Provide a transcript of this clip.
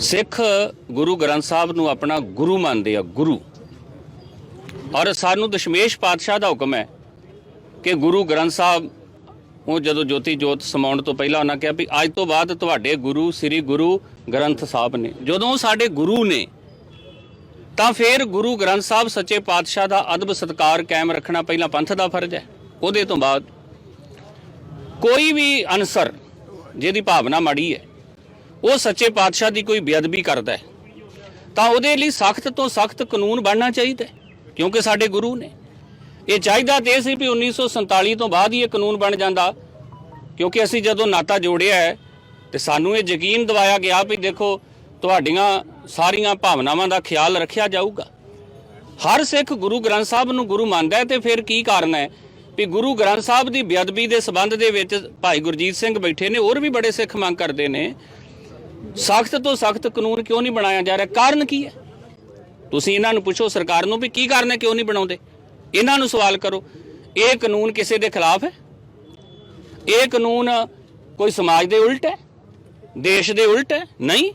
ਸਿੱਖ ਗੁਰੂ ਗ੍ਰੰਥ ਸਾਹਿਬ ਨੂੰ ਆਪਣਾ ਗੁਰੂ ਮੰਨਦੇ ਆ, ਗੁਰੂ। ਔਰ ਸਾਨੂੰ ਦਸ਼ਮੇਸ਼ ਪਾਤਸ਼ਾਹ ਦਾ ਹੁਕਮ ਹੈ ਕਿ ਗੁਰੂ ਗ੍ਰੰਥ ਸਾਹਿਬ, ਉਹ ਜਦੋਂ ਜੋਤੀ ਜੋਤ ਸਮਾਉਣ ਤੋਂ ਪਹਿਲਾਂ ਉਹਨਾਂ ਕਿਹਾ ਵੀ ਅੱਜ ਤੋਂ ਬਾਅਦ ਤੁਹਾਡੇ ਗੁਰੂ, ਸ੍ਰੀ ਗੁਰੂ ਗ੍ਰੰਥ ਸਾਹਿਬ ਨੇ। ਜਦੋਂ ਸਾਡੇ ਗੁਰੂ ਨੇ, ਤਾਂ ਫਿਰ ਗੁਰੂ ਗ੍ਰੰਥ ਸਾਹਿਬ ਸੱਚੇ ਪਾਤਸ਼ਾਹ ਦਾ ਅਦਬ ਸਤਕਾਰ ਕਾਇਮ ਰੱਖਣਾ ਪਹਿਲਾਂ ਪੰਥ ਦਾ ਫਰਜ਼ ਹੈ। ਉਹਦੇ ਤੋਂ ਬਾਅਦ ਕੋਈ ਵੀ ਅਨਸਰ, ਜਿਹਦੀ ਭਾਵਨਾ ਮਾੜੀ ਹੈ ਉਹ ਸੱਚੇ ਪਾਤਸ਼ਾਹ ਦੀ ਕੋਈ ਬੇਅਦਬੀ ਕਰਦਾ ਹੈ। ਤਾਂ ਉਹਦੇ ਲਈ ਸਖਤ ਤੋਂ ਸਖਤ ਕਾਨੂੰਨ ਬਣਨਾ ਚਾਹੀਦਾ ਕਿਉਂਕਿ ਸਾਡੇ ਗੁਰੂ ਨੇ। ਇਹ ਚਾਹੀਦਾ ਤੇ ਇਹ ਸੀ ਵੀ 1947 ਤੋਂ ਬਾਅਦ ਹੀ ਇਹ ਕਾਨੂੰਨ ਬਣ ਜਾਂਦਾ, ਕਿਉਂਕਿ ਅਸੀਂ ਜਦੋਂ ਨਾਤਾ ਜੋੜਿਆ ਹੈ, ਤੇ ਸਾਨੂੰ ਇਹ ਯਕੀਨ ਦਿਵਾਇਆ ਗਿਆ ਵੀ ਦੇਖੋ, ਤੁਹਾਡੀਆਂ ਸਾਰੀਆਂ ਭਾਵਨਾਵਾਂ ਦਾ ਖਿਆਲ ਰੱਖਿਆ ਜਾਊਗਾ। ਹਰ ਸਿੱਖ ਗੁਰੂ ਗ੍ਰੰਥ ਸਾਹਿਬ ਨੂੰ ਗੁਰੂ ਮੰਨਦਾ ਹੈ ਤੇ ਫਿਰ ਕੀ ਕਾਰਨ ਹੈ ਵੀ ਗੁਰੂ ਗ੍ਰੰਥ ਸਾਹਿਬ ਦੀ ਬੇਅਦਬੀ ਦੇ ਸਬੰਧ ਦੇ ਵਿੱਚ ਭਾਈ ਗੁਰਜੀਤ ਸਿੰਘ ਬੈਠੇ ਨੇ, ਹੋਰ ਵੀ ਬੜੇ ਸਿੱਖ ਮੰਗ ਕਰਦੇ ਨੇ। ਸਖਤ ਤੋਂ ਸਖਤ ਕਾਨੂੰਨ ਕਿਉਂ ਨਹੀਂ ਬਣਾਇਆ ਜਾ ਰਿਹਾ? ਕਾਰਨ ਕੀ ਹੈ? ਤੁਸੀਂ ਇਹਨਾਂ ਨੂੰ ਪੁੱਛੋ, ਸਰਕਾਰ ਨੂੰ ਵੀ ਕੀ ਕਾਰਨ ਹੈ ਕਿਉਂ ਨਹੀਂ ਬਣਾਉਂਦੇ? ਇਹਨਾਂ ਨੂੰ ਸਵਾਲ ਕਰੋ, ਇਹ ਕਾਨੂੰਨ ਕਿਸੇ ਦੇ ਖਿਲਾਫ ਹੈ? ਇਹ ਕਾਨੂੰਨ ਕੋਈ ਸਮਾਜ ਦੇ ਉਲਟ ਹੈ? ਦੇਸ਼ ਦੇ ਉਲਟ ਹੈ? ਨਹੀਂ?